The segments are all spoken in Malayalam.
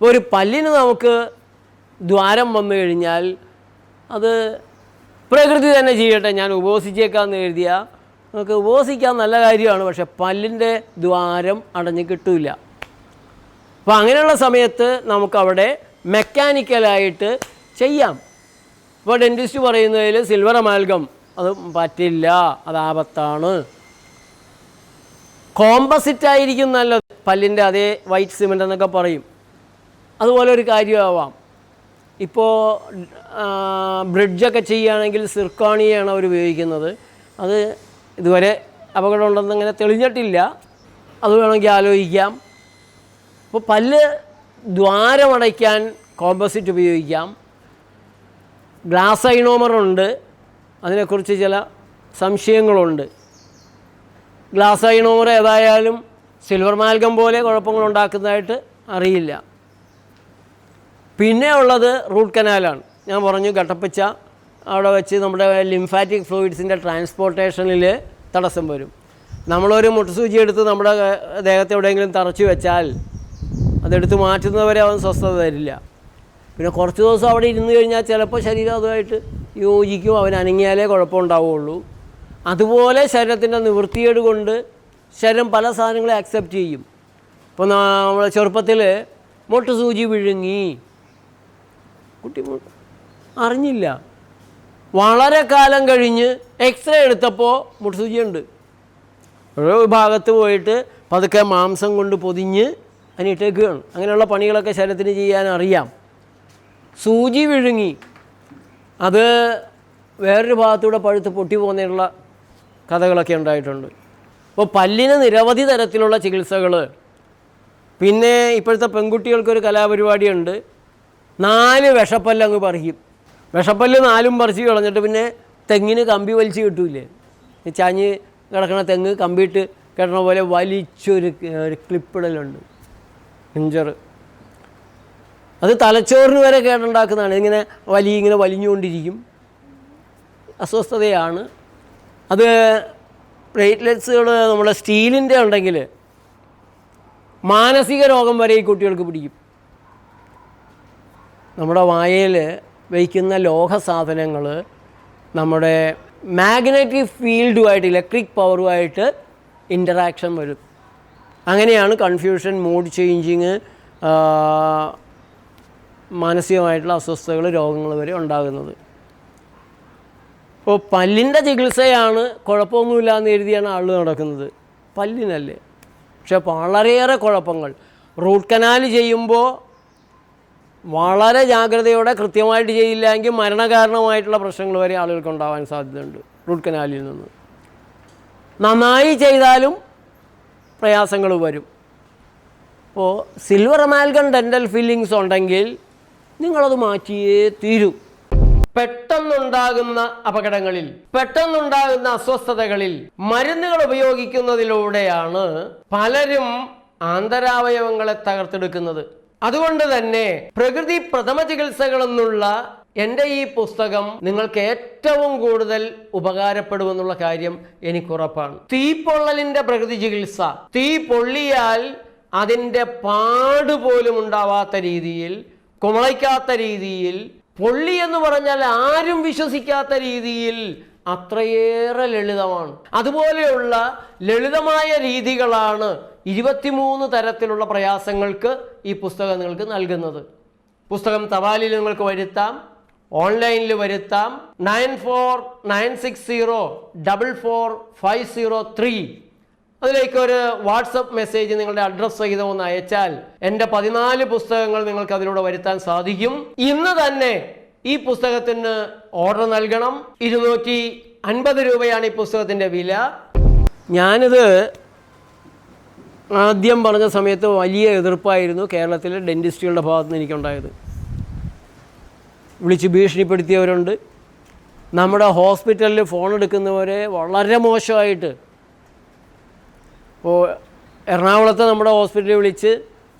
അപ്പോൾ ഒരു പല്ലിന് നമുക്ക് ദ്വാരം വന്നു കഴിഞ്ഞാൽ അത് പ്രകൃതി തന്നെ ചെയ്യട്ടെ ഞാൻ ഉപവസിച്ചേക്കാമെന്ന് എഴുതിയ നമുക്ക് ഉപവസിക്കാൻ നല്ല കാര്യമാണ് പക്ഷെ പല്ലിന്റെ ദ്വാരം അടഞ്ഞ് കിട്ടില്ല അപ്പോൾ അങ്ങനെയുള്ള സമയത്ത് നമുക്കവിടെ മെക്കാനിക്കലായിട്ട് ചെയ്യാം. ഇപ്പോൾ ഡെന്റിസ്റ്റ് പറയുന്നതിൽ സിൽവർ അമാൽഗം അത് പറ്റില്ല അത് ആപത്താണ്. കോമ്പസിറ്റ് ആയിരിക്കും നല്ലത് പല്ലിന്റെ അതേ വൈറ്റ് സിമെന്റ് എന്നൊക്കെ പറയും. അതുപോലെ ഒരു കാര്യമാവാം ഇപ്പോൾ ബ്രിഡ്ജൊക്കെ ചെയ്യുകയാണെങ്കിൽ സിർക്കോണിയാണ് അവർ ഉപയോഗിക്കുന്നത്. അത് ഇതുവരെ അപകടം ഉണ്ടെന്ന് അങ്ങനെ തെളിഞ്ഞിട്ടില്ല. അത് വേണമെങ്കിൽ ആലോചിക്കാം. അപ്പോൾ പല്ല് ദ്വാരമടയ്ക്കാൻ കോമ്പസിറ്റ് ഉപയോഗിക്കാം. ഗ്ലാസ് ഐനോമർ ഉണ്ട്. അതിനെക്കുറിച്ച് ചില സംശയങ്ങളുണ്ട്. ഗ്ലാസ് ഐനോമർ ഏതായാലും സിൽവർ മാൽഗം പോലെ കുഴപ്പങ്ങളുണ്ടാക്കുന്നതായിട്ട് അറിയില്ല. പിന്നെ ഉള്ളത് റൂട്ട് കനാലാണ്. ഞാൻ പറഞ്ഞു ഘട്ടപ്പിച്ച അവിടെ വെച്ച് നമ്മുടെ ലിംഫാറ്റിക് ഫ്ലൂയിഡ്സിന്റെ ട്രാൻസ്പോർട്ടേഷനിൽ തടസ്സം വരും. നമ്മളൊരു മുട്ടുസൂചി എടുത്ത് നമ്മുടെ ദേഹത്തെ എവിടെയെങ്കിലും തറച്ചു വെച്ചാൽ അതെടുത്ത് മാറ്റുന്നവരെ അവൻ സ്വസ്ഥത തരില്ല. പിന്നെ കുറച്ച് ദിവസം അവിടെ ഇരുന്ന് കഴിഞ്ഞാൽ ചിലപ്പോൾ ശരീരം അതുമായിട്ട് യോജിക്കും അവൻ അനങ്ങിയാലേ കുഴപ്പമുണ്ടാവുള്ളൂ. അതുപോലെ ശരീരത്തിന്റെ നിവൃത്തിയേട് കൊണ്ട് ശരീരം പല സാധനങ്ങളെ അക്സെപ്റ്റ് ചെയ്യും. ഇപ്പോൾ നമ്മൾ ചെറുപ്പത്തിൽ മുട്ടുസൂചി വിഴുങ്ങി കുട്ടി അറിഞ്ഞില്ല. വളരെ കാലം കഴിഞ്ഞ് എക്സ്റേ എടുത്തപ്പോൾ മുട്ടുസൂചിയുണ്ട്. ഓരോ ഭാഗത്ത് പോയിട്ട് പതുക്കെ മാംസം കൊണ്ട് പൊതിഞ്ഞ് അതിനിട്ടേക്കുകയാണ് അങ്ങനെയുള്ള പണികളൊക്കെ ശരീരത്തിന് ചെയ്യാൻ അറിയാം. സൂചി വിഴുങ്ങി. അത് വേറൊരു ഭാഗത്തൂടെ പഴുത്ത് പൊട്ടി പോകുന്നതിനുള്ള കഥകളൊക്കെ ഉണ്ടായിട്ടുണ്ട്. അപ്പോൾ പല്ലിന് നിരവധി തരത്തിലുള്ള ചികിത്സകൾ പിന്നെ ഇപ്പോഴത്തെ പെൺകുട്ടികൾക്കൊരു കലാപരിപാടിയുണ്ട്. നാല് വിഷപ്പല്ല് അങ്ങ് പറിക്കും. വിഷപ്പല്ല് നാലും പറിച്ച് കളഞ്ഞിട്ട് പിന്നെ തെങ്ങിന് കമ്പി വലിച്ച് കിട്ടൂലേ ചാഞ്ഞ് കിടക്കണ തെങ്ങ് കമ്പിയിട്ട് കിടണ പോലെ വലിച്ചൊരു ഒരു ക്ലിപ്പിടലുണ്ട് ഇഞ്ചർ അത് തലച്ചോറിന് വരെ കേടുണ്ടാക്കുന്നതാണ്. ഇങ്ങനെ വലി ഇങ്ങനെ വലിഞ്ഞുകൊണ്ടിരിക്കും. അസ്വസ്ഥതയാണ്. അത് പ്ലേറ്റ്ലെറ്റ്സുകൾ നമ്മുടെ സ്റ്റീലിന്റെ ഉണ്ടെങ്കിൽ മാനസിക രോഗം വരെ ഈ കുട്ടികൾക്ക് പിടിക്കും. നമ്മുടെ വായയിൽ വയ്ക്കുന്ന ലോഹ സാധനങ്ങൾ നമ്മുടെ മാഗ്നറ്റിക് ഫീൽഡുമായിട്ട് ഇലക്ട്രിക് പവറുമായിട്ട് ഇന്ററാക്ഷൻ വരും. അങ്ങനെയാണ് കൺഫ്യൂഷൻ മൂഡ് ചേഞ്ചിങ് മാനസികമായിട്ടുള്ള അസ്വസ്ഥതകൾ രോഗങ്ങൾ വരെ ഉണ്ടാകുന്നത്. ഇപ്പോൾ പല്ലിന്റെ ചികിത്സയാണ് കുഴപ്പമൊന്നുമില്ല എന്ന് എഴുതിയാണ് ആൾ നടക്കുന്നത്. പല്ലിനല്ലേ. പക്ഷെ വളരെയേറെ കുഴപ്പങ്ങൾ. റൂട്ട് കനാൽ ചെയ്യുമ്പോൾ വളരെ ജാഗ്രതയോടെ കൃത്യമായിട്ട് ചെയ്യില്ലെങ്കിൽ മരണകാരണമായിട്ടുള്ള പ്രശ്നങ്ങൾ വരെ ആളുകൾക്ക് ഉണ്ടാവാൻ സാധ്യതയുണ്ട് റൂട്ട് കനാലിൽ നിന്ന്. നന്നായി ചെയ്താലും പ്രയാസങ്ങൾ വരും. അപ്പോൾ സിൽവർ അമാൽഗൺ ഡെന്റൽ ഫില്ലിങ്സ് ഉണ്ടെങ്കിൽ നിങ്ങളത് മാറ്റിയേ തീരൂ. പെട്ടെന്നുണ്ടാകുന്ന അപകടങ്ങളിൽ പെട്ടെന്നുണ്ടാകുന്ന അസ്വസ്ഥതകളിൽ മരുന്നുകൾ ഉപയോഗിക്കുന്നതിലൂടെയാണ് പലരും ആന്തരാവയവങ്ങളെ തകർത്തെടുക്കുന്നത്. അതുകൊണ്ട് തന്നെ പ്രകൃതി പ്രഥമ ചികിത്സകൾ എന്നുള്ള എന്റെ ഈ പുസ്തകം നിങ്ങൾക്ക് ഏറ്റവും കൂടുതൽ ഉപകാരപ്പെടുമെന്നുള്ള കാര്യം എനിക്കുറപ്പാണ്. തീപൊള്ളലിന്റെ പ്രകൃതി ചികിത്സ. തീ പൊള്ളിയാൽ അതിന്റെ പാട് പോലും ഉണ്ടാവാത്ത രീതിയിൽ കുമളയ്ക്കാത്ത രീതിയിൽ പൊള്ളി എന്ന് പറഞ്ഞാൽ ആരും വിശ്വസിക്കാത്ത രീതിയിൽ അത്രയേറെ ലളിതമാണ്. അതുപോലെയുള്ള ലളിതമായ രീതികളാണ് ഇരുപത്തിമൂന്ന് തരത്തിലുള്ള പ്രയാസങ്ങൾക്ക് ഈ പുസ്തകം നിങ്ങൾക്ക് നൽകുന്നത്. പുസ്തകം തപാലിൽ നിങ്ങൾക്ക് വരുത്താം ഓൺലൈനിൽ വരുത്താം nine four nine six zero double four five zero three. അതിലേക്ക് ഒരു വാട്സപ്പ് മെസ്സേജ് നിങ്ങളുടെ അഡ്രസ്സ് സഹിതം ഒന്ന് അയച്ചാൽ എന്റെ പതിനാല് പുസ്തകങ്ങൾ നിങ്ങൾക്ക് അതിലൂടെ വരുത്താൻ സാധിക്കും. ഇന്ന് തന്നെ ഈ പുസ്തകത്തിന് ഓർഡർ നൽകണം. ഇരുന്നൂറ്റി അൻപത് രൂപയാണ് ഈ പുസ്തകത്തിന്റെ വില. ഞാനിത് ആദ്യം പറഞ്ഞ സമയത്ത് വലിയ എതിർപ്പായിരുന്നു കേരളത്തിലെ ഡെന്റിസ്റ്റുകളുടെ ഭാഗത്തുനിന്ന് എനിക്കുണ്ടായത്. വിളിച്ച് ഭീഷണിപ്പെടുത്തിയവരുണ്ട്. നമ്മുടെ ഹോസ്പിറ്റലിൽ ഫോൺ എടുക്കുന്നവരെ വളരെ മോശമായിട്ട്. ഇപ്പോൾ എറണാകുളത്ത് നമ്മുടെ ഹോസ്പിറ്റലിൽ വിളിച്ച്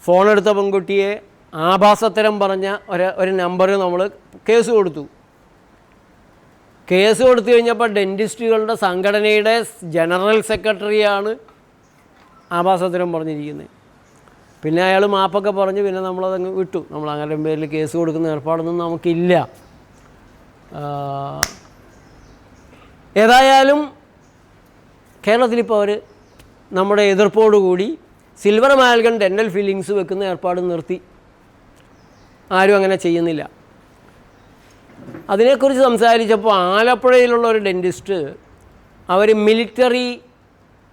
ഫോൺ എടുത്ത പെൺകുട്ടിയെ ആഭാസത്തരം പറഞ്ഞ ഒരു ഒരു നമ്പർ നമ്മൾ കേസ് കൊടുത്തു. കേസ് കൊടുത്തു കഴിഞ്ഞപ്പോൾ ഡെന്റിസ്റ്റുകളുടെ സംഘടനയുടെ ജനറൽ സെക്രട്ടറിയാണ് ആഭാസത്തരം പറഞ്ഞിരിക്കുന്നത് പിന്നെ അയാൾ മാപ്പൊക്കെ പറഞ്ഞ് പിന്നെ നമ്മളതങ്ങ് വിട്ടു. നമ്മൾ അങ്ങനെ പേരിൽ കേസ് കൊടുക്കുന്ന ഏർപ്പാടൊന്നും നമുക്കില്ല. ഏതായാലും ഏതായാലും കേരളത്തിലിപ്പോൾ അവർ നമ്മുടെ എതിർപ്പോടുകൂടി സിൽവർ മാൽഗൺ ഡെന്റൽ ഫില്ലിങ്സ് വെക്കുന്ന ഏർപ്പാട് നിർത്തി. ആരും അങ്ങനെ ചെയ്യുന്നില്ല. അതിനെക്കുറിച്ച് സംസാരിച്ചപ്പോൾ ആലപ്പുഴയിലുള്ള ഒരു ഡെന്റിസ്റ്റ് അവർ മിലിറ്ററി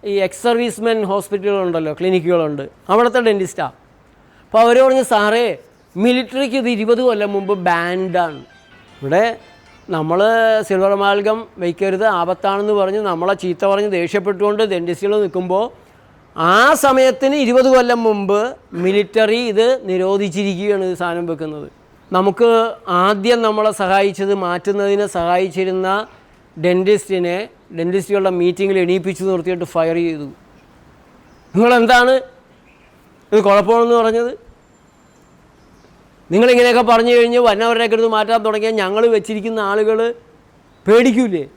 ഈ എക്സ് സർവീസ്മെൻ ഹോസ്പിറ്റലുകളുണ്ടല്ലോ ക്ലിനിക്കുകളുണ്ട് അവിടുത്തെ ഡെന്റിസ്റ്റാണ് അപ്പോൾ അവർ പറഞ്ഞു സാറേ മിലിറ്ററിക്ക് ഇത് ഇരുപത് കൊല്ലം മുമ്പ് ബാൻഡാണ് ഇവിടെ നമ്മൾ സിൽവർ മാൽഗം വയ്ക്കരുത് ആപത്താണെന്ന് പറഞ്ഞ് നമ്മളെ ചീത്ത പറഞ്ഞ് ദേഷ്യപ്പെട്ടുകൊണ്ട് ഡെന്റിസ്റ്റുകൾ നിൽക്കുമ്പോൾ ആ സമയത്തിന് ഇരുപത് കൊല്ലം മുമ്പ് മിലിറ്ററി ഇത് നിരോധിച്ചിരിക്കുകയാണ് ഇത് സാധനം വെക്കുന്നത്. നമുക്ക് ആദ്യം നമ്മളെ സഹായിച്ചത് മാറ്റുന്നതിനെ സഹായിച്ചിരുന്ന ഡെന്റിസ്റ്റിനെ ഡെന്റിസ്റ്റുകളുടെ മീറ്റിങ്ങിൽ എണീപ്പിച്ചു നിർത്തിയിട്ട് ഫയർ ചെയ്തു. നിങ്ങളെന്താണ്? ഇത് കുഴപ്പമാണെന്ന് പറഞ്ഞത്? നിങ്ങളിങ്ങനെയൊക്കെ പറഞ്ഞു കഴിഞ്ഞ് വന്നവരുടെയൊക്കെ അടുത്ത് മാറ്റാൻ തുടങ്ങിയാൽ ഞങ്ങൾ വെച്ചിരിക്കുന്ന ആളുകൾ പേടിക്കൂലേ?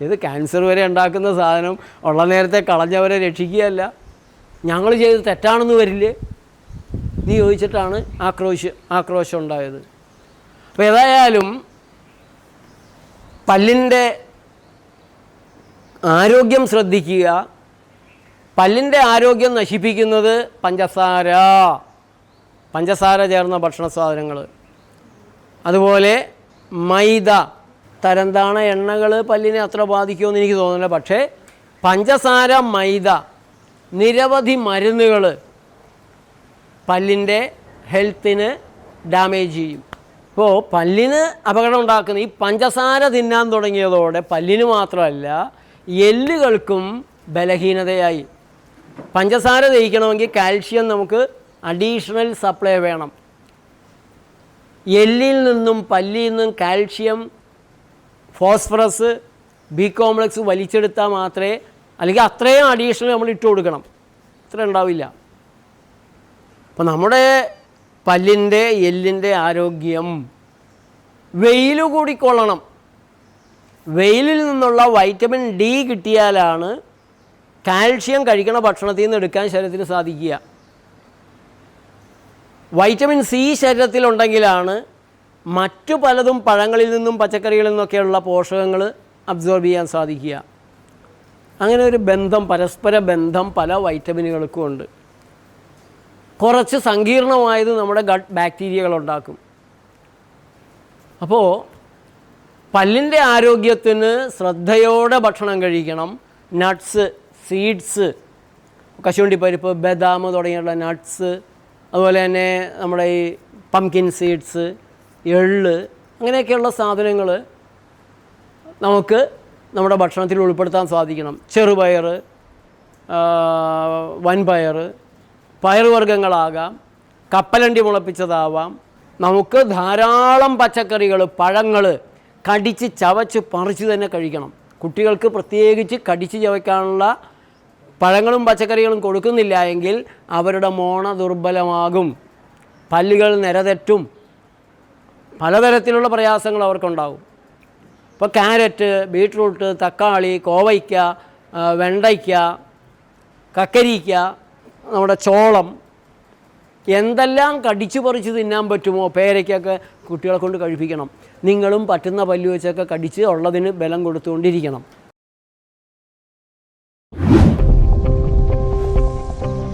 ഇത് ക്യാൻസർ വരെ ഉണ്ടാക്കുന്ന സാധനം ഉള്ള നേരത്തെ കളഞ്ഞവരെ രക്ഷിക്കുകയല്ല. ഞങ്ങൾ ചെയ്ത് തെറ്റാണെന്ന് വരില്ലേ? നീ ചോദിച്ചിട്ടാണ് ആക്രോശ ആക്രോശം ഉണ്ടായത്. അപ്പോൾ ഏതായാലും പല്ലിന്റെ ആരോഗ്യം ശ്രദ്ധിക്കുക. പല്ലിന്റെ ആരോഗ്യം നശിപ്പിക്കുന്നത് പഞ്ചസാര. പഞ്ചസാര ചേർന്ന ഭക്ഷണ സാധനങ്ങൾ അതുപോലെ മൈദ. തരംതാണ എണ്ണകൾ പല്ലിനെ അത്ര ബാധിക്കുമെന്ന് എനിക്ക് തോന്നുന്നില്ല. പക്ഷേ പഞ്ചസാര മൈദ നിരവധി മരുന്നുകൾ പല്ലിന്റെ ഹെൽത്തിന് ഡാമേജ് ചെയ്യും. ഇപ്പോൾ പല്ലിന് അപകടം ഉണ്ടാക്കുന്ന ഈ പഞ്ചസാര തിന്നാൻ തുടങ്ങിയതോടെ പല്ലിന് മാത്രമല്ല എല്ലുകൾക്കും ബലഹീനതയായി. പഞ്ചസാര ദഹിക്കണമെങ്കിൽ കാൽഷ്യം നമുക്ക് അഡീഷണൽ സപ്ലൈ വേണം. എല്ലിൽ നിന്നും പല്ലിൽ നിന്നും കാൽഷ്യം ഫോസ്ഫറസ് ബി കോംപ്ലക്സ് വലിച്ചെടുത്താൽ മാത്രമേ അല്ലെങ്കിൽ അത്രയും അഡീഷണൽ നമ്മൾ ഇട്ട് കൊടുക്കണം. ഇത്ര ഉണ്ടാവില്ല. അപ്പോൾ നമ്മുടെ പല്ലിന്റെ എല്ലിന്റെ ആരോഗ്യം വെയിൽ കൂടി കൊള്ളണം. വെയിലിൽ നിന്നുള്ള വൈറ്റമിൻ ഡി കിട്ടിയാലാണ് കാൽഷ്യം കഴിക്കണ ഭക്ഷണത്തിൽ നിന്ന് എടുക്കാൻ ശരീരത്തിന് സാധിക്കുക. വൈറ്റമിൻ സി ശരീരത്തിലുണ്ടെങ്കിലാണ് മറ്റു പലതും പഴങ്ങളിൽ നിന്നും പച്ചക്കറികളിൽ നിന്നൊക്കെയുള്ള പോഷകങ്ങൾ അബ്സോർബ് ചെയ്യാൻ സാധിക്കുക. അങ്ങനെ ഒരു ബന്ധം പരസ്പര ബന്ധം പല വൈറ്റമിനുകൾക്കും ഉണ്ട്. കുറച്ച് സങ്കീർണമായത് നമ്മുടെ ഗട്ട് ബാക്ടീരിയകൾ ഉണ്ടാക്കും. അപ്പോൾ പല്ലിന്റെ ആരോഗ്യത്തിന് ശ്രദ്ധയോടെ ഭക്ഷണം കഴിക്കണം. നട്ട്സ് സീഡ്സ് കശുവണ്ടി പരിപ്പ് ബദാം തുടങ്ങിയുള്ള നട്ട്സ് അതുപോലെ തന്നെ നമ്മുടെ ഈ പംകിൻ സീഡ്സ് എള്ള് അങ്ങനെയൊക്കെയുള്ള സാധനങ്ങൾ നമുക്ക് നമ്മുടെ ഭക്ഷണത്തിൽ ഉൾപ്പെടുത്താൻ സാധിക്കണം. ചെറുപയർ വൻപയർ പയറുവർഗങ്ങളാകാം കപ്പലണ്ടി മുളപ്പിച്ചതാവാം. നമുക്ക് ധാരാളം പച്ചക്കറികൾ പഴങ്ങൾ കടിച്ച് ചവച്ച് പറിച്ച് തന്നെ കഴിക്കണം. കുട്ടികൾക്ക് പ്രത്യേകിച്ച് കടിച്ച് ചവയ്ക്കാനുള്ള പഴങ്ങളും പച്ചക്കറികളും കൊടുക്കുന്നില്ല എങ്കിൽ അവരുടെ മോണ ദുർബലമാകും. പല്ലുകൾ നിരതെറ്റും. പലതരത്തിലുള്ള പ്രയാസങ്ങൾ അവർക്കുണ്ടാവും. ഇപ്പോൾ ക്യാരറ്റ് ബീട്രൂട്ട് തക്കാളി കോവയ്ക്ക വെണ്ടയ്ക്ക കക്കരിക്ക നമ്മുടെ ചോളം എന്തെല്ലാം കടിച്ചു പറിച്ചു തിന്നാൻ പറ്റുമോ പേരയ്ക്കൊക്കെ കുട്ടികളെ കൊണ്ട് കഴിപ്പിക്കണം. നിങ്ങളും പറ്റുന്ന പല്ല് വെച്ചൊക്കെ കടിച്ച് ഉള്ളതിന് ബലം കൊടുത്തുകൊണ്ടിരിക്കണം.